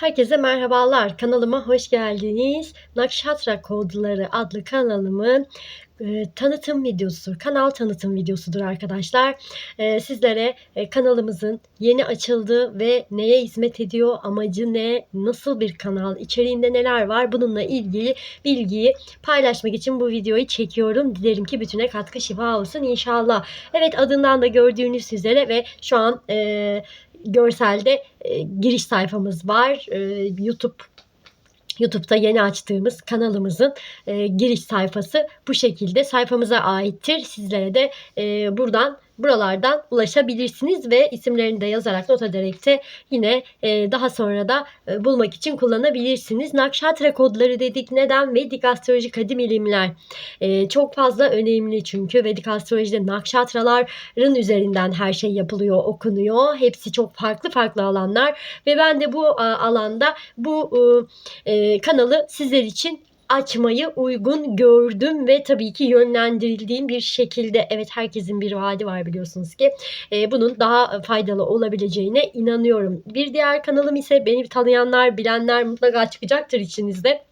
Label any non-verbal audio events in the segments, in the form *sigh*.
Herkese merhabalar. Kanalıma hoş geldiniz. Nakşatra Kodları adlı kanalımın e, tanıtım videosu, kanal tanıtım videosudur arkadaşlar. E, sizlere e, kanalımızın yeni açıldığı ve neye hizmet ediyor, amacı ne, nasıl bir kanal, içeriğinde neler var bununla ilgili bilgiyi paylaşmak için bu videoyu çekiyorum. Dilerim ki bütüne katkı şifa olsun inşallah. Evet adından da gördüğünüz üzere ve şu an e, görselde e, giriş sayfamız var. E, YouTube YouTube'da yeni açtığımız kanalımızın e, giriş sayfası bu şekilde sayfamıza aittir. Sizlere de e, buradan buralardan ulaşabilirsiniz ve isimlerini de yazarak not ederek de yine e, daha sonra da e, bulmak için kullanabilirsiniz. Nakşatra kodları dedik. Neden? Vedik astroloji kadim ilimler. E, çok fazla önemli çünkü Vedik astrolojide nakşatraların üzerinden her şey yapılıyor, okunuyor. Hepsi çok farklı farklı alanlar ve ben de bu a, alanda bu e, kanalı sizler için açmayı uygun gördüm ve tabii ki yönlendirildiğim bir şekilde evet herkesin bir vaadi var biliyorsunuz ki e, bunun daha faydalı olabileceğine inanıyorum. Bir diğer kanalım ise beni tanıyanlar bilenler mutlaka çıkacaktır içinizde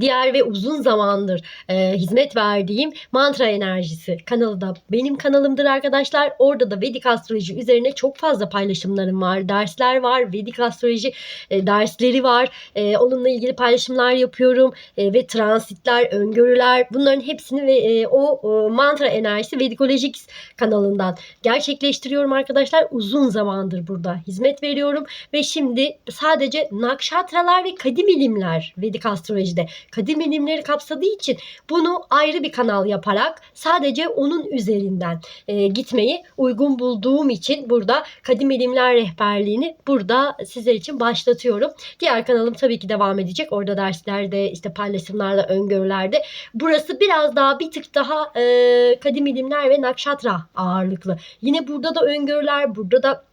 diğer ve uzun zamandır e, hizmet verdiğim Mantra Enerjisi kanalı da benim kanalımdır arkadaşlar. Orada da Vedik Astroloji üzerine çok fazla paylaşımlarım var. Dersler var. Vedik Astroloji e, dersleri var. E, onunla ilgili paylaşımlar yapıyorum. E, ve transitler, öngörüler bunların hepsini ve e, o e, Mantra Enerjisi Vedikolojik kanalından gerçekleştiriyorum arkadaşlar. Uzun zamandır burada hizmet veriyorum ve şimdi sadece nakşatralar ve kadim ilimler Vedik Astroloji'de kadim ilimleri kapsadığı için bunu ayrı bir kanal yaparak sadece onun üzerinden e, gitmeyi uygun bulduğum için burada kadim ilimler rehberliğini burada sizler için başlatıyorum. Diğer kanalım tabii ki devam edecek. Orada derslerde işte paylaşımlarda öngörülerde. Burası biraz daha bir tık daha e, kadim ilimler ve nakşatra ağırlıklı. Yine burada da öngörüler, burada da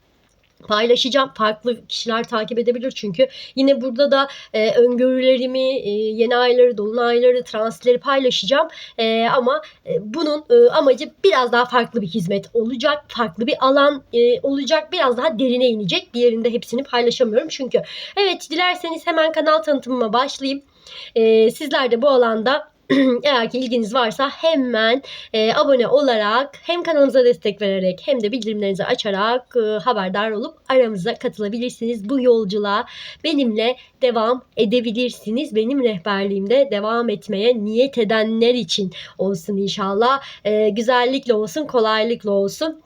paylaşacağım. Farklı kişiler takip edebilir çünkü yine burada da e, öngörülerimi, e, yeni ayları, dolunayları, transitleri paylaşacağım. E, ama e, bunun e, amacı biraz daha farklı bir hizmet olacak. Farklı bir alan e, olacak. Biraz daha derine inecek. Bir yerinde hepsini paylaşamıyorum çünkü. Evet dilerseniz hemen kanal tanıtımıma başlayayım. E, sizler de bu alanda *clears throat* eğer ki ilginiz varsa hemen e, abone olarak hem kanalımıza destek vererek hem de bildirimlerinizi açarak e, haberdar olup aramıza katılabilirsiniz. Bu yolculuğa benimle devam edebilirsiniz. Benim rehberliğimde devam etmeye niyet edenler için olsun inşallah. E, güzellikle olsun, kolaylıkla olsun.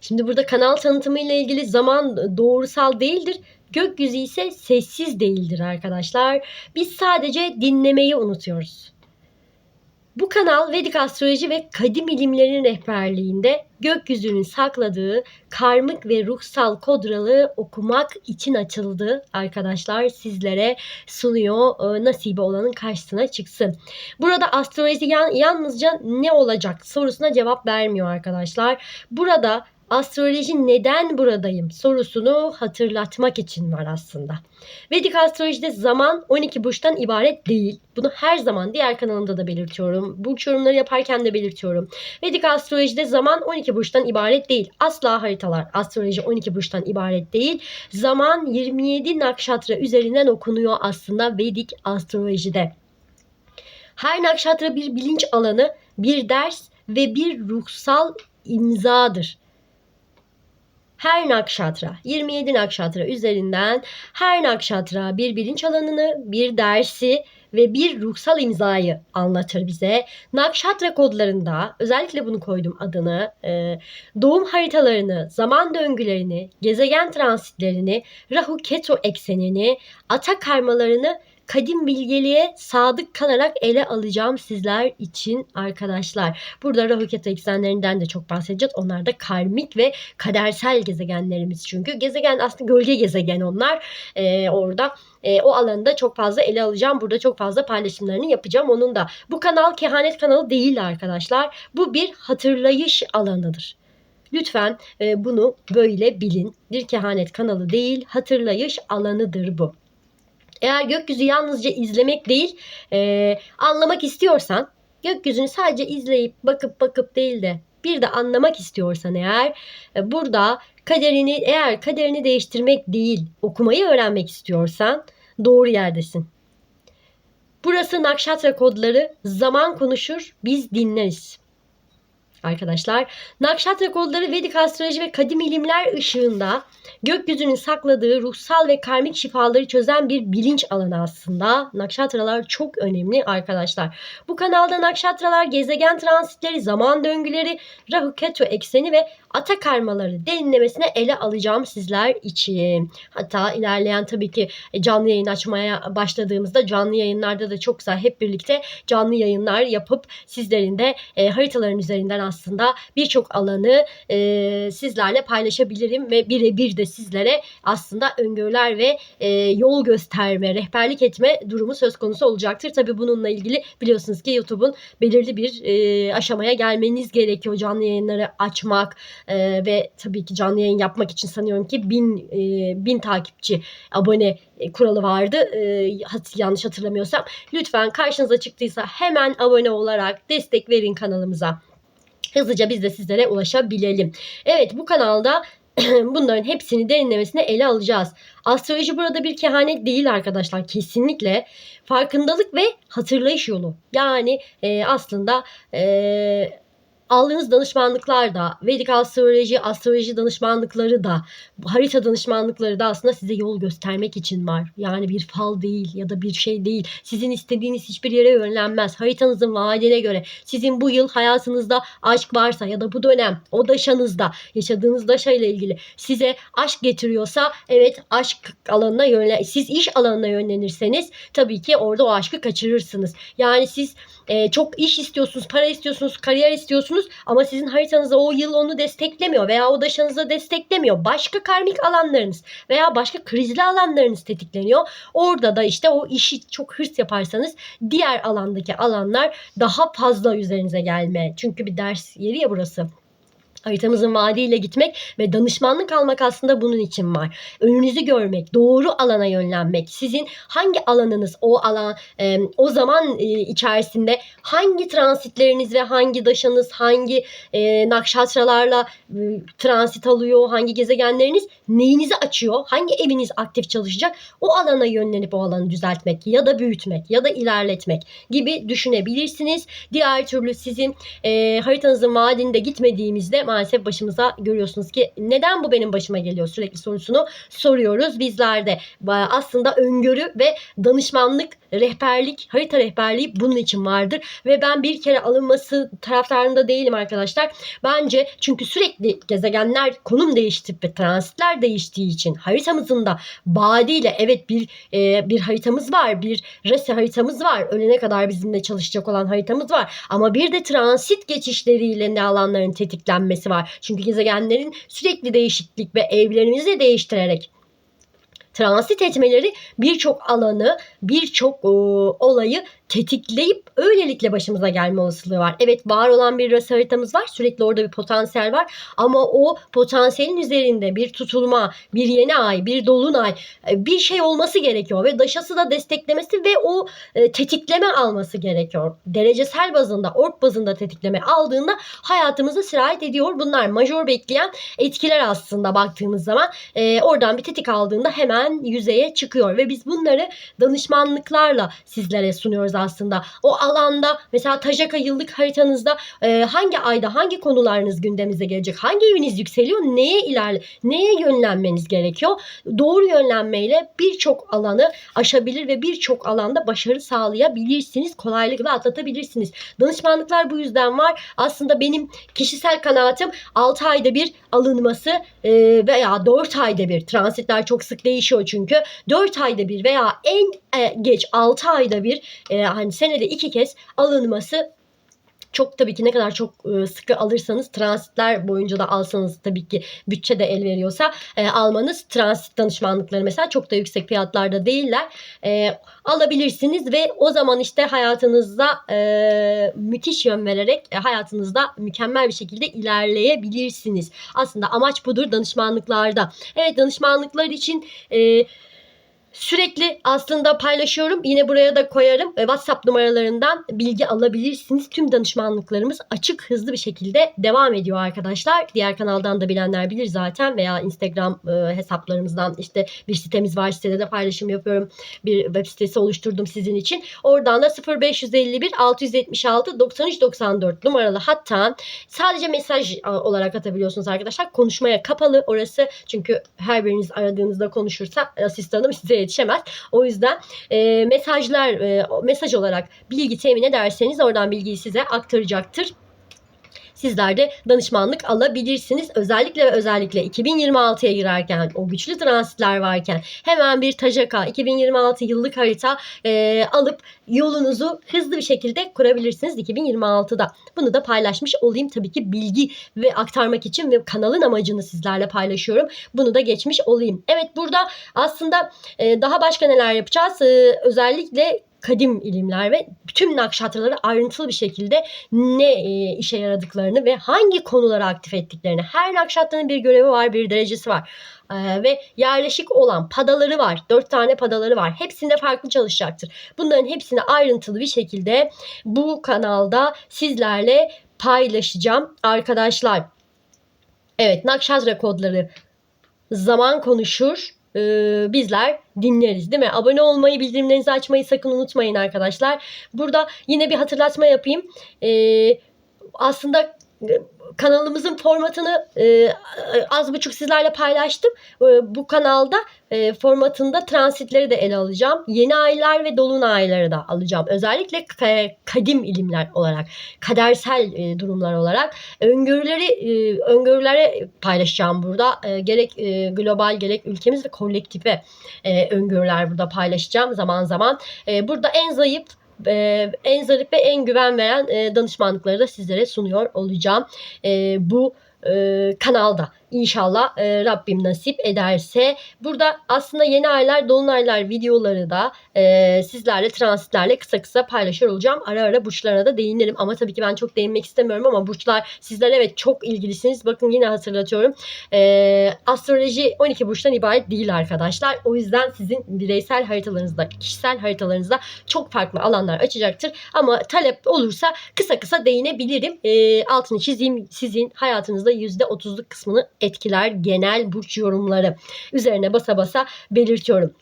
Şimdi burada kanal tanıtımı ile ilgili zaman doğrusal değildir. Gökyüzü ise sessiz değildir arkadaşlar. Biz sadece dinlemeyi unutuyoruz. Bu kanal Vedik astroloji ve kadim ilimlerin rehberliğinde gökyüzünün sakladığı karmik ve ruhsal kodralı okumak için açıldı arkadaşlar sizlere sunuyor e, nasibi olanın karşısına çıksın. Burada astroloji yalnızca ne olacak sorusuna cevap vermiyor arkadaşlar. Burada astroloji neden buradayım sorusunu hatırlatmak için var aslında. Vedik astrolojide zaman 12 burçtan ibaret değil. Bunu her zaman diğer kanalımda da belirtiyorum. Burç yorumları yaparken de belirtiyorum. Vedik astrolojide zaman 12 burçtan ibaret değil. Asla haritalar astroloji 12 burçtan ibaret değil. Zaman 27 nakşatra üzerinden okunuyor aslında Vedik astrolojide. Her nakşatra bir bilinç alanı, bir ders ve bir ruhsal imzadır her nakşatra 27 nakşatra üzerinden her nakşatra bir bilinç alanını, bir dersi ve bir ruhsal imzayı anlatır bize. Nakşatra kodlarında özellikle bunu koydum adını. E, doğum haritalarını, zaman döngülerini, gezegen transitlerini, Rahu Ketu eksenini, ata karmalarını kadim bilgeliğe sadık kalarak ele alacağım sizler için arkadaşlar. Burada Rahu Ketu eksenlerinden de çok bahsedeceğiz. Onlar da karmik ve kadersel gezegenlerimiz çünkü. Gezegen aslında gölge gezegen onlar. Ee, orada e, o alanda çok fazla ele alacağım. Burada çok fazla paylaşımlarını yapacağım onun da. Bu kanal kehanet kanalı değil arkadaşlar. Bu bir hatırlayış alanıdır. Lütfen e, bunu böyle bilin. Bir kehanet kanalı değil, hatırlayış alanıdır bu. Eğer gökyüzü yalnızca izlemek değil, e, anlamak istiyorsan gökyüzünü sadece izleyip bakıp bakıp değil de Bir de anlamak istiyorsan eğer e, burada kaderini eğer kaderini değiştirmek değil okumayı öğrenmek istiyorsan doğru yerdesin. Burası Nakşatra kodları zaman konuşur biz dinleriz. Arkadaşlar Nakşatra kodları Vedik astroloji ve kadim ilimler ışığında gökyüzünün sakladığı ruhsal ve karmik şifaları çözen bir bilinç alanı aslında. Nakşatralar çok önemli arkadaşlar. Bu kanalda nakşatralar, gezegen transitleri, zaman döngüleri, Rahu Ketu ekseni ve ata karmaları derinlemesine ele alacağım sizler için. Hatta ilerleyen tabii ki canlı yayın açmaya başladığımızda canlı yayınlarda da çok güzel hep birlikte canlı yayınlar yapıp sizlerin de e, haritaların üzerinden aslında birçok alanı e, sizlerle paylaşabilirim ve birebir de sizlere aslında öngörüler ve e, yol gösterme, rehberlik etme durumu söz konusu olacaktır. Tabii bununla ilgili biliyorsunuz ki YouTube'un belirli bir e, aşamaya gelmeniz gerekiyor. Canlı yayınları açmak e, ve tabii ki canlı yayın yapmak için sanıyorum ki bin, e, bin takipçi, abone e, kuralı vardı. E, yanlış hatırlamıyorsam. Lütfen karşınıza çıktıysa hemen abone olarak destek verin kanalımıza. Hızlıca biz de sizlere ulaşabilelim. Evet bu kanalda *clears throat* bunların hepsini derinlemesine ele alacağız. Astroloji burada bir kehanet değil arkadaşlar. Kesinlikle farkındalık ve hatırlayış yolu. Yani e, aslında e, aldığınız danışmanlıklar da, Vedik astroloji, astroloji danışmanlıkları da, harita danışmanlıkları da aslında size yol göstermek için var. Yani bir fal değil ya da bir şey değil. Sizin istediğiniz hiçbir yere yönlenmez. Haritanızın vaadine göre sizin bu yıl hayatınızda aşk varsa ya da bu dönem o daşanızda yaşadığınız daşa ile ilgili size aşk getiriyorsa evet aşk alanına yönlen siz iş alanına yönlenirseniz tabii ki orada o aşkı kaçırırsınız. Yani siz e, çok iş istiyorsunuz, para istiyorsunuz, kariyer istiyorsunuz ama sizin haritanızda o yıl onu desteklemiyor veya o daşınızda desteklemiyor. Başka karmik alanlarınız veya başka krizli alanlarınız tetikleniyor. Orada da işte o işi çok hırs yaparsanız diğer alandaki alanlar daha fazla üzerinize gelme. Çünkü bir ders yeri ya burası. Haritamızın vaadiyle gitmek ve danışmanlık almak aslında bunun için var. Önünüzü görmek, doğru alana yönlenmek. Sizin hangi alanınız o alan o zaman içerisinde hangi transitleriniz ve hangi daşınız, hangi e, nakşatralarla transit alıyor, hangi gezegenleriniz neyinizi açıyor, hangi eviniz aktif çalışacak o alana yönlenip o alanı düzeltmek ya da büyütmek ya da ilerletmek gibi düşünebilirsiniz. Diğer türlü sizin haritanızın vaadinde gitmediğimizde maalesef başımıza görüyorsunuz ki neden bu benim başıma geliyor sürekli sorusunu soruyoruz bizlerde. Aslında öngörü ve danışmanlık, rehberlik, harita rehberliği bunun için vardır ve ben bir kere alınması taraftarında değilim arkadaşlar. Bence çünkü sürekli gezegenler konum değiştirip ve transitler değiştiği için haritamızın da badiyle evet bir e, bir haritamız var, bir rese haritamız var. Ölene kadar bizimle çalışacak olan haritamız var. Ama bir de transit geçişleriyle ne alanların tetiklenmesi var. Çünkü gezegenlerin sürekli değişiklik ve evlerimizi değiştirerek transit etmeleri birçok alanı, birçok e, olayı tetikleyip öylelikle başımıza gelme olasılığı var. Evet var olan bir rası haritamız var. Sürekli orada bir potansiyel var. Ama o potansiyelin üzerinde bir tutulma, bir yeni ay, bir dolunay e, bir şey olması gerekiyor. Ve daşası da desteklemesi ve o e, tetikleme alması gerekiyor. Derecesel bazında, ork bazında tetikleme aldığında hayatımıza sirayet ediyor. Bunlar majör bekleyen etkiler aslında baktığımız zaman. E, oradan bir tetik aldığında hemen yüzeye çıkıyor. Ve biz bunları danışmanlıklarla sizlere sunuyoruz aslında. O alanda mesela Tajaka yıllık haritanızda e, hangi ayda hangi konularınız gündeminize gelecek? Hangi eviniz yükseliyor? Neye ilerle neye yönlenmeniz gerekiyor? Doğru yönlenmeyle birçok alanı aşabilir ve birçok alanda başarı sağlayabilirsiniz. Kolaylıkla atlatabilirsiniz. Danışmanlıklar bu yüzden var. Aslında benim kişisel kanaatim 6 ayda bir alınması e, veya 4 ayda bir transitler çok sık değişiyor çünkü 4 ayda bir veya en e, geç 6 ayda bir e, hani senede iki kez alınması çok tabii ki ne kadar çok e, sıkı alırsanız transitler boyunca da alsanız tabii ki bütçe de el veriyorsa e, almanız transit danışmanlıkları mesela çok da yüksek fiyatlarda değiller. E, alabilirsiniz ve o zaman işte hayatınızda e, müthiş yön vererek e, hayatınızda mükemmel bir şekilde ilerleyebilirsiniz. Aslında amaç budur danışmanlıklarda. Evet danışmanlıklar için e, Sürekli aslında paylaşıyorum. Yine buraya da koyarım. WhatsApp numaralarından bilgi alabilirsiniz. Tüm danışmanlıklarımız açık, hızlı bir şekilde devam ediyor arkadaşlar. Diğer kanaldan da bilenler bilir zaten veya Instagram e, hesaplarımızdan işte bir sitemiz var. Sitede de paylaşım yapıyorum. Bir web sitesi oluşturdum sizin için. Oradan da 0551 676 93 94 numaralı hatta sadece mesaj e, olarak atabiliyorsunuz arkadaşlar. Konuşmaya kapalı orası. Çünkü her biriniz aradığınızda konuşursa asistanım size yetişemez. O yüzden e, mesajlar e, mesaj olarak bilgi temin ederseniz oradan bilgiyi size aktaracaktır. Sizler de danışmanlık alabilirsiniz. Özellikle ve özellikle 2026'ya girerken o güçlü transitler varken hemen bir Tajaka 2026 yıllık harita e, alıp yolunuzu hızlı bir şekilde kurabilirsiniz 2026'da. Bunu da paylaşmış olayım tabii ki bilgi ve aktarmak için ve kanalın amacını sizlerle paylaşıyorum. Bunu da geçmiş olayım. Evet burada aslında e, daha başka neler yapacağız? E, özellikle kadim ilimler ve tüm nakşatraları ayrıntılı bir şekilde ne e, işe yaradıklarını ve hangi konuları aktif ettiklerini her nakşatranın bir görevi var, bir derecesi var. Ee, ve yerleşik olan padaları var. Dört tane padaları var. Hepsinde farklı çalışacaktır. Bunların hepsini ayrıntılı bir şekilde bu kanalda sizlerle paylaşacağım arkadaşlar. Evet nakşatra kodları zaman konuşur e, bizler dinleriz değil mi? Abone olmayı, bildirimlerinizi açmayı sakın unutmayın arkadaşlar. Burada yine bir hatırlatma yapayım. E, aslında kanalımızın formatını e, az buçuk sizlerle paylaştım. E, bu kanalda e, formatında transitleri de ele alacağım. Yeni aylar ve dolunayları da alacağım. Özellikle ka- kadim ilimler olarak, kadersel e, durumlar olarak öngörüleri e, öngörülere paylaşacağım burada. E, gerek e, global gerek ülkemiz ve kolektife e, öngörüler burada paylaşacağım zaman zaman. E, burada en zayıf e, en zarif ve en güven veren e, danışmanlıkları da sizlere sunuyor olacağım. E, bu e, kanalda. İnşallah e, Rabbim nasip ederse. Burada aslında yeni aylar, dolunaylar videoları da e, sizlerle transitlerle kısa kısa paylaşıyor olacağım. Ara ara burçlara da değinirim ama tabii ki ben çok değinmek istemiyorum ama burçlar sizler evet çok ilgilisiniz. Bakın yine hatırlatıyorum. E, astroloji 12 burçtan ibaret değil arkadaşlar. O yüzden sizin bireysel haritalarınızda, kişisel haritalarınızda çok farklı alanlar açacaktır. Ama talep olursa kısa kısa değinebilirim. E, altını çizeyim sizin hayatınızda %30'luk kısmını etkiler genel burç yorumları üzerine basa basa belirtiyorum.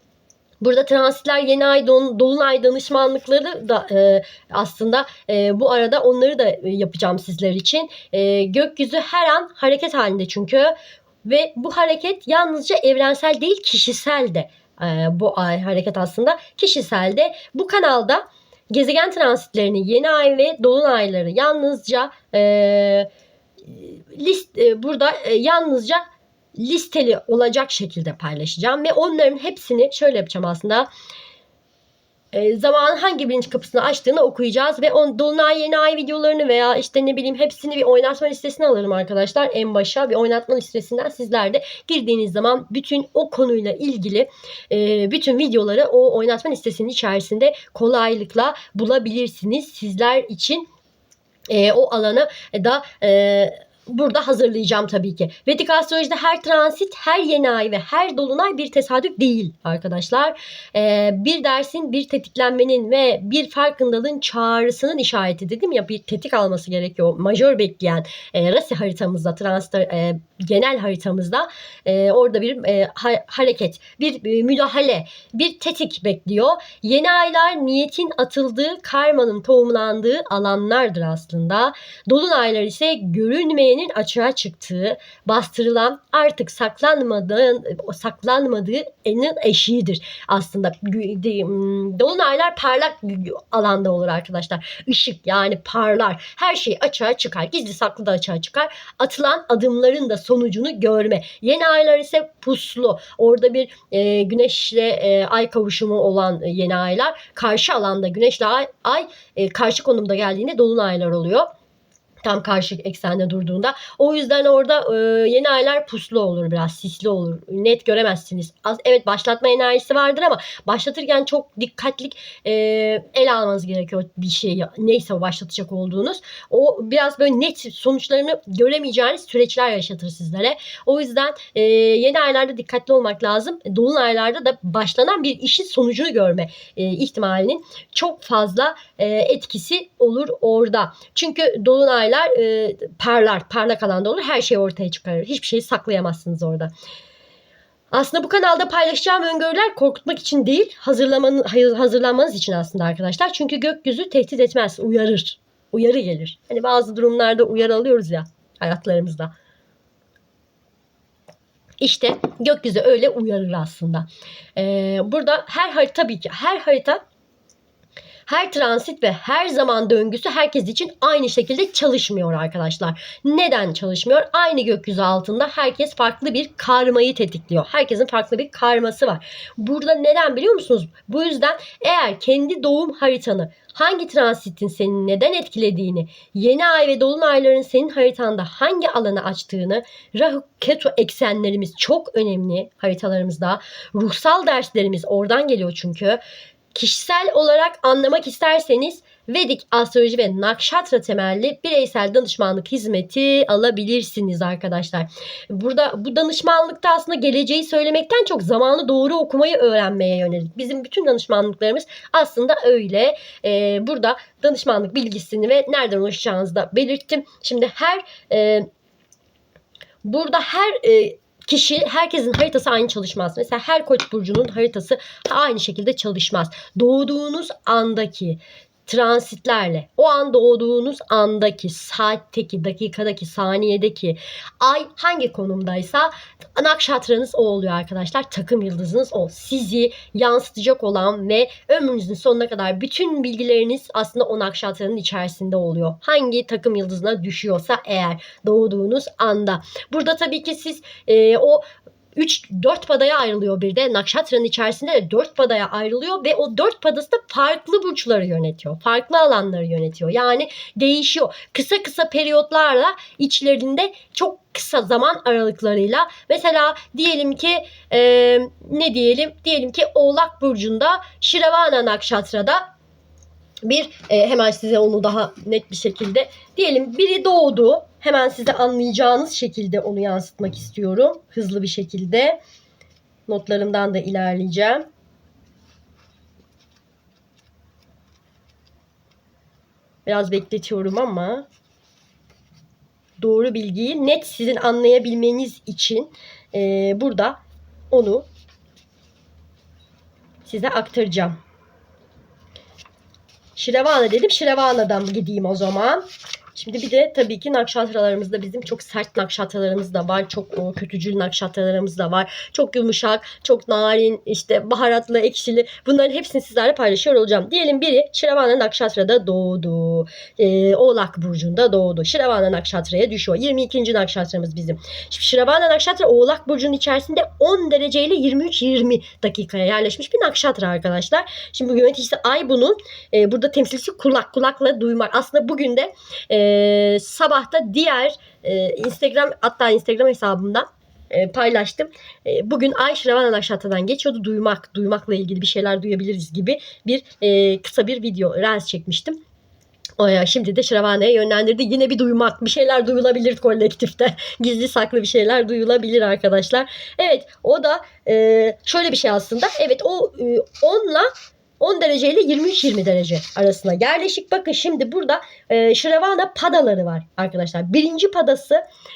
Burada transitler yeni ay dolunay danışmanlıkları da e, aslında e, bu arada onları da e, yapacağım sizler için. E, gökyüzü her an hareket halinde çünkü ve bu hareket yalnızca evrensel değil kişisel de e, bu ay hareket aslında kişisel de bu kanalda gezegen transitlerini yeni ay ve dolunayları yalnızca e, list e, burada e, yalnızca listeli olacak şekilde paylaşacağım ve onların hepsini şöyle yapacağım aslında. E, zamanın hangi bilinç kapısını açtığını okuyacağız ve on dolunay yeni ay videolarını veya işte ne bileyim hepsini bir oynatma listesine alırım arkadaşlar. En başa bir oynatma listesinden sizler de girdiğiniz zaman bütün o konuyla ilgili e, bütün videoları o oynatma listesinin içerisinde kolaylıkla bulabilirsiniz. Sizler için e, o alanı da e, burada hazırlayacağım tabii ki. Vedik astrolojide her transit, her yeni ay ve her dolunay bir tesadüf değil arkadaşlar. Ee, bir dersin, bir tetiklenmenin ve bir farkındalığın çağrısının işareti dedim ya bir tetik alması gerekiyor. Majör bekleyen e, rasi haritamızda, transit e, genel haritamızda e, orada bir e, ha- hareket, bir e, müdahale, bir tetik bekliyor. Yeni aylar niyetin atıldığı, karmanın tohumlandığı alanlardır aslında. Dolunaylar ise görünmeyenin açığa çıktığı, bastırılan, artık saklanmadığı, saklanmadığının eşiğidir aslında. Dolunaylar parlak alanda olur arkadaşlar. Işık yani parlar. Her şey açığa çıkar. Gizli saklı da açığa çıkar. Atılan adımların da sonucunu görme. Yeni aylar ise puslu. Orada bir e, güneşle e, ay kavuşumu olan yeni aylar. Karşı alanda güneşle ay, ay e, karşı konumda geldiğinde dolunaylar oluyor. Tam karşı eksende durduğunda. O yüzden orada e, yeni aylar puslu olur biraz, sisli olur. Net göremezsiniz. Az, evet başlatma enerjisi vardır ama başlatırken çok dikkatli e, el almanız gerekiyor bir şeyi. Neyse başlatacak olduğunuz. O biraz böyle net sonuçlarını göremeyeceğiniz süreçler yaşatır sizlere. O yüzden e, yeni aylarda dikkatli olmak lazım. Dolunaylarda da başlanan bir işin sonucunu görme e, ihtimalinin çok fazla e, etkisi olur orada. Çünkü dolunaylar e, parlar, parlak alanda olur. Her şey ortaya çıkarır. Hiçbir şeyi saklayamazsınız orada. Aslında bu kanalda paylaşacağım öngörüler korkutmak için değil, hazırlamanın, hazırlanmanız için aslında arkadaşlar. Çünkü gökyüzü tehdit etmez, uyarır. Uyarı gelir. Hani bazı durumlarda uyarı alıyoruz ya hayatlarımızda. İşte gökyüzü öyle uyarır aslında. Ee, burada her harita tabii ki her harita her transit ve her zaman döngüsü herkes için aynı şekilde çalışmıyor arkadaşlar. Neden çalışmıyor? Aynı gökyüzü altında herkes farklı bir karmayı tetikliyor. Herkesin farklı bir karması var. Burada neden biliyor musunuz? Bu yüzden eğer kendi doğum haritanı hangi transitin seni neden etkilediğini, yeni ay ve dolunayların senin haritanda hangi alanı açtığını, Rahu Ketu eksenlerimiz çok önemli haritalarımızda. Ruhsal derslerimiz oradan geliyor çünkü. Kişisel olarak anlamak isterseniz Vedik astroloji ve nakşatra temelli bireysel danışmanlık hizmeti alabilirsiniz arkadaşlar. Burada bu danışmanlıkta aslında geleceği söylemekten çok zamanı doğru okumayı öğrenmeye yönelik. Bizim bütün danışmanlıklarımız aslında öyle. Ee, burada danışmanlık bilgisini ve nereden ulaşacağınızı da belirttim. Şimdi her e, burada her e, kişi herkesin haritası aynı çalışmaz. Mesela her koç burcunun haritası aynı şekilde çalışmaz. Doğduğunuz andaki transitlerle o an doğduğunuz andaki saatteki dakikadaki saniyedeki ay hangi konumdaysa nakşatranız o oluyor arkadaşlar. Takım yıldızınız o. Sizi yansıtacak olan ve ömrünüzün sonuna kadar bütün bilgileriniz aslında o nakşatranın içerisinde oluyor. Hangi takım yıldızına düşüyorsa eğer doğduğunuz anda. Burada tabii ki siz e, o 3 4 padaya ayrılıyor bir de. Nakşatra'nın içerisinde de 4 padaya ayrılıyor ve o 4 padası da farklı burçları yönetiyor. Farklı alanları yönetiyor. Yani değişiyor. Kısa kısa periyotlarla içlerinde çok kısa zaman aralıklarıyla mesela diyelim ki e, ne diyelim diyelim ki Oğlak burcunda Şiravana Nakşatra'da bir e, hemen size onu daha net bir şekilde diyelim biri doğdu hemen size anlayacağınız şekilde onu yansıtmak istiyorum hızlı bir şekilde notlarımdan da ilerleyeceğim. Biraz bekletiyorum ama doğru bilgiyi net sizin anlayabilmeniz için e, burada onu size aktaracağım. Şiravana dedim. Şiravana'dan gideyim o zaman. Şimdi bir de tabii ki nakşatralarımızda bizim çok sert nakşatralarımız da var. Çok o, kötücül nakşatralarımız da var. Çok yumuşak, çok narin, işte baharatlı, ekşili. Bunların hepsini sizlerle paylaşıyor olacağım. Diyelim biri Şiravana nakşatrada doğdu. Ee, Oğlak burcunda doğdu. Şiravana nakşatraya düşüyor. 22. nakşatramız bizim. Şimdi Şiravana nakşatra Oğlak burcunun içerisinde 10 dereceyle 23-20 dakikaya yerleşmiş bir nakşatra arkadaşlar. Şimdi yöneticisi Ay bunun. E, burada temsilcisi kulak. Kulakla duymak. Aslında bugün de e, e, sabahta diğer e, Instagram hatta Instagram hesabımdan e, paylaştım. E, bugün Ay Şiravan Nakşatra'dan geçiyordu. Duymak, duymakla ilgili bir şeyler duyabiliriz gibi bir e, kısa bir video, reels çekmiştim. O ya şimdi de Şiravana'ya yönlendirdi. Yine bir duymak, bir şeyler duyulabilir kolektifte. *laughs* Gizli saklı bir şeyler duyulabilir arkadaşlar. Evet o da e, şöyle bir şey aslında. Evet o e, onunla 10 derece ile 23-20 derece arasında yerleşik. Bakın şimdi burada e, Şiravana padaları var arkadaşlar. Birinci padası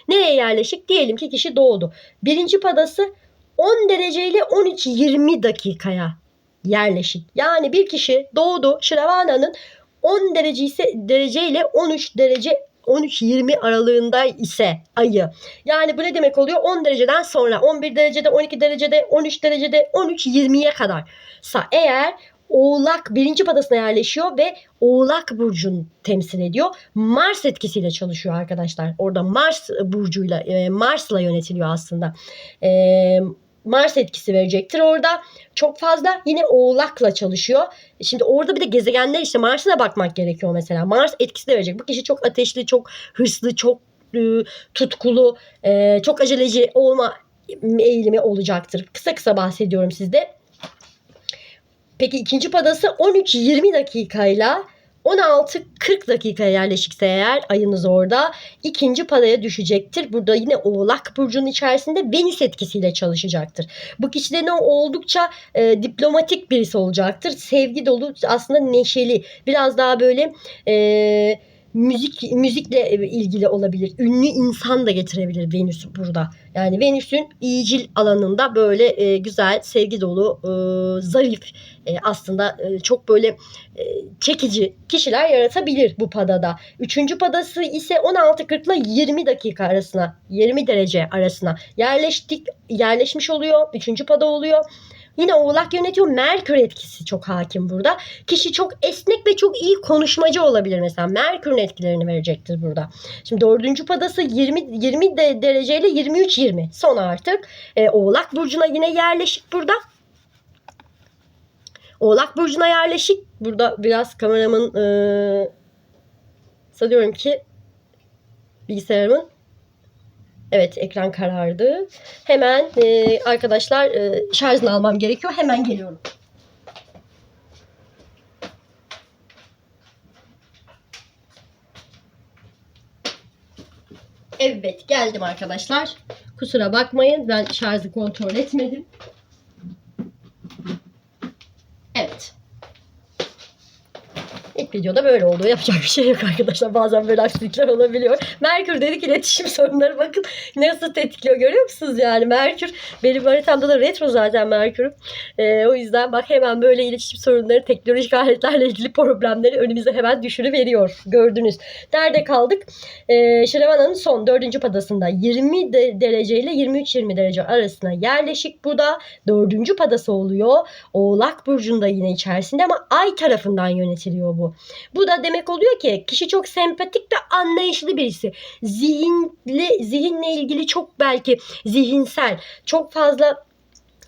nereye yerleşik? Diyelim ki kişi doğdu. Birinci padası 10 derece ile 13-20 dakikaya yerleşik. Yani bir kişi doğdu Şiravana'nın 10 derece ise derece ile 13 derece 13-20 aralığında ise ayı. Yani bu ne demek oluyor? 10 dereceden sonra 11 derecede, 12 derecede, 13 derecede, 13-20'ye kadar sa eğer Oğlak birinci padasına yerleşiyor ve Oğlak burcunu temsil ediyor. Mars etkisiyle çalışıyor arkadaşlar. Orada Mars burcuyla e, Mars'la yönetiliyor aslında. E, Mars etkisi verecektir orada. Çok fazla yine oğlakla çalışıyor. Şimdi orada bir de gezegenler işte Mars'a bakmak gerekiyor mesela. Mars etkisi de verecek. Bu kişi çok ateşli, çok hırslı, çok e, tutkulu, çok aceleci olma eğilimi olacaktır. Kısa kısa bahsediyorum sizde. Peki ikinci padası 13-20 dakikayla 16-40 dakikaya yerleşikse eğer ayınız orada ikinci padaya düşecektir. Burada yine Oğlak Burcu'nun içerisinde Venüs etkisiyle çalışacaktır. Bu kişilerin o oldukça e, diplomatik birisi olacaktır. Sevgi dolu aslında neşeli biraz daha böyle e, müzik müzikle ilgili olabilir. Ünlü insan da getirebilir Venüs burada. Yani Venüs'ün iyicil alanında böyle e, güzel, sevgi dolu, e, zarif, e, aslında e, çok böyle e, çekici kişiler yaratabilir bu padada. Üçüncü padası ise 16.40 ile 20 dakika arasına, 20 derece arasına yerleştik, yerleşmiş oluyor. Üçüncü pada oluyor. Yine oğlak yönetiyor. Merkür etkisi çok hakim burada. Kişi çok esnek ve çok iyi konuşmacı olabilir mesela. Merkür'ün etkilerini verecektir burada. Şimdi dördüncü padası 20, 20 de dereceyle 23-20. Son artık. E, oğlak burcuna yine yerleşik burada. Oğlak burcuna yerleşik. Burada biraz kameramın e, sanıyorum ki bilgisayarımın Evet ekran karardı. Hemen e, arkadaşlar e, şarjını almam gerekiyor. Hemen geliyorum. Evet geldim arkadaşlar. Kusura bakmayın ben şarjı kontrol etmedim. Evet. İlk videoda böyle oldu. Yapacak bir şey yok arkadaşlar. Bazen böyle aksilikler olabiliyor. Merkür dedik iletişim sorunları bakın nasıl tetikliyor görüyor musunuz yani Merkür benim haritamda da retro zaten Merkür'üm. Ee, o yüzden bak hemen böyle iletişim sorunları teknolojik aletlerle ilgili problemleri önümüze hemen düşürüveriyor. Gördünüz. Nerede kaldık? Ee, Şiravana'nın son dördüncü padasında 20 de derece ile 23-20 derece arasına yerleşik. Bu da dördüncü padası oluyor. Oğlak Burcu'nda yine içerisinde ama ay tarafından yönetiliyor bu. Bu da demek oluyor ki kişi çok sempatik ve anlayışlı birisi. Zihinli, zihinle ilgili çok belki zihinsel, çok fazla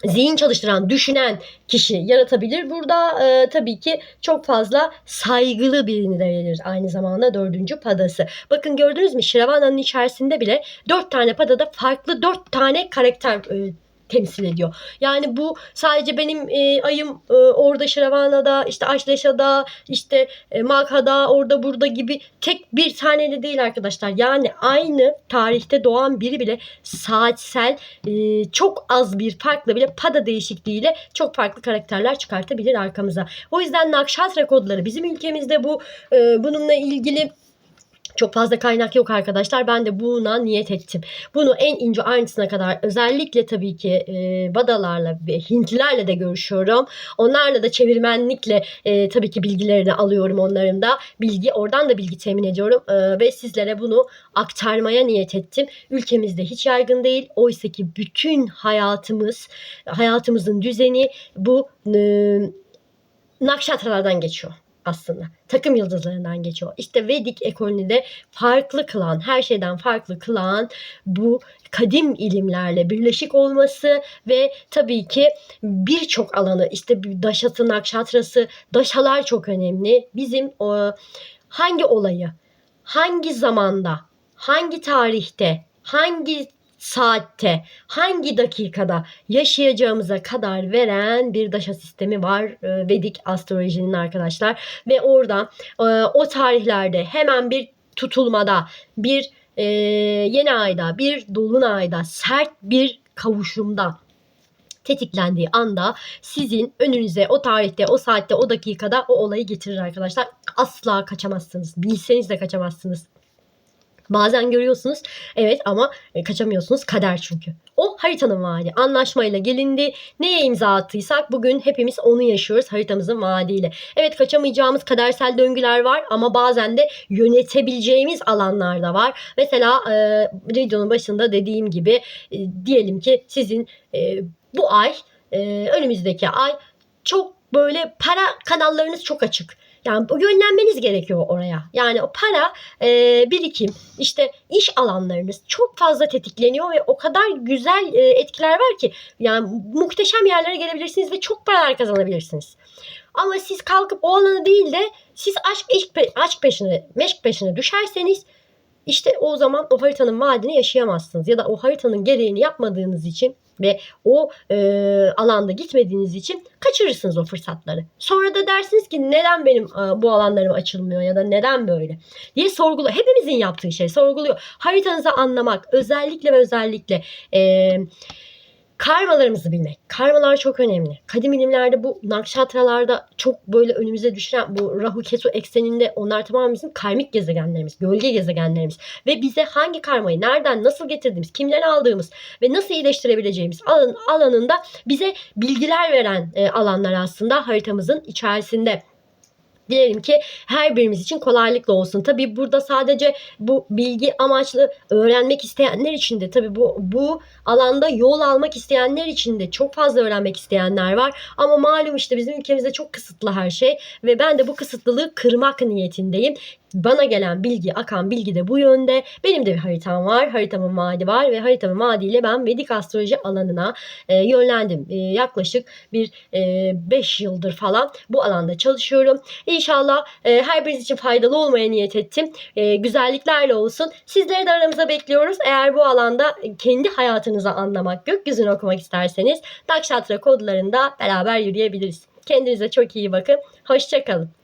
zihin çalıştıran, düşünen kişi yaratabilir. Burada e, tabii ki çok fazla saygılı birini de verir. Aynı zamanda dördüncü padası. Bakın gördünüz mü Şiravana'nın içerisinde bile dört tane padada farklı dört tane karakter e, temsil ediyor. Yani bu sadece benim e, ayım e, orada Şiravana'da, işte Aşleşa'da, işte e, Magha'da, orada burada gibi tek bir taneli değil arkadaşlar. Yani aynı tarihte doğan biri bile saatsel e, çok az bir farkla bile pada değişikliğiyle çok farklı karakterler çıkartabilir arkamıza. O yüzden nakşatra kodları bizim ülkemizde bu e, bununla ilgili çok fazla kaynak yok arkadaşlar. Ben de buna niyet ettim. Bunu en ince ayrıntısına kadar özellikle tabii ki e, Badalarla ve Hintlilerle de görüşüyorum. Onlarla da çevirmenlikle e, tabii ki bilgilerini alıyorum onların da. Bilgi oradan da bilgi temin ediyorum e, ve sizlere bunu aktarmaya niyet ettim. Ülkemizde hiç yaygın değil. Oysa ki bütün hayatımız, hayatımızın düzeni bu e, nakşatralardan geçiyor aslında. Takım yıldızlarından geçiyor. İşte Vedik ekolünü de farklı kılan, her şeyden farklı kılan bu kadim ilimlerle birleşik olması ve tabii ki birçok alanı işte daşası, nakşatrası, daşalar çok önemli. Bizim o, hangi olayı, hangi zamanda, hangi tarihte, hangi saatte, hangi dakikada yaşayacağımıza kadar veren bir daşa sistemi var e, Vedik astrolojinin arkadaşlar. Ve orada e, o tarihlerde hemen bir tutulmada, bir e, yeni ayda, bir dolunayda, sert bir kavuşumda tetiklendiği anda sizin önünüze o tarihte, o saatte, o dakikada o olayı getirir arkadaşlar. Asla kaçamazsınız. Bilseniz de kaçamazsınız. Bazen görüyorsunuz evet ama e, kaçamıyorsunuz kader çünkü. O haritanın vaadi. Anlaşmayla gelindi. Neye imza attıysak bugün hepimiz onu yaşıyoruz haritamızın vaadiyle. Evet kaçamayacağımız kadersel döngüler var ama bazen de yönetebileceğimiz alanlar da var. Mesela e, videonun başında dediğim gibi e, diyelim ki sizin e, bu ay e, önümüzdeki ay çok böyle para kanallarınız çok açık Yani yönlenmeniz gerekiyor oraya. Yani o para e, birikim, işte iş alanlarınız çok fazla tetikleniyor ve o kadar güzel e, etkiler var ki yani muhteşem yerlere gelebilirsiniz ve çok paralar kazanabilirsiniz. Ama siz kalkıp o alanı değil de siz aşk aşk, aşk peşine, meşk peşine düşerseniz işte o zaman o haritanın vaadini yaşayamazsınız. Ya da o haritanın gereğini yapmadığınız için ve o e, alanda gitmediğiniz için kaçırırsınız o fırsatları. Sonra da dersiniz ki neden benim e, bu alanlarım açılmıyor ya da neden böyle diye sorgulu. Hepimizin yaptığı şey sorguluyor. Haritanızı anlamak özellikle ve özellikle e, karmalarımızı bilmek. Karmalar çok önemli. Kadim ilimlerde bu nakşatralarda çok böyle önümüze düşen bu Rahu Ketu ekseninde onlar tamamen bizim karmik gezegenlerimiz, gölge gezegenlerimiz ve bize hangi karmayı nereden nasıl getirdiğimiz, kimden aldığımız ve nasıl iyileştirebileceğimiz alan, alanında bize bilgiler veren e, alanlar aslında haritamızın içerisinde. Dilerim ki her birimiz için kolaylıkla olsun. Tabii burada sadece bu bilgi amaçlı öğrenmek isteyenler için de tabii bu bu alanda yol almak isteyenler için de çok fazla öğrenmek isteyenler var. Ama malum işte bizim ülkemizde çok kısıtlı her şey ve ben de bu kısıtlılığı kırmak niyetindeyim. Bana gelen bilgi, akan bilgi de bu yönde. Benim de bir haritam var. Haritamın vaadi var ve haritamın vaadiyle ben Vedik astroloji alanına e, yönlendim. E, yaklaşık bir 5 yıldır falan bu alanda çalışıyorum. İnşallah e, her biriniz için faydalı olmaya niyet ettim. E, güzelliklerle olsun. Sizleri de aramıza bekliyoruz. Eğer bu alanda kendi hayatınızı anlamak, gökyüzünü okumak isterseniz Nakşatra kodlarında beraber yürüyebiliriz. Kendinize çok iyi bakın. Hoşçakalın.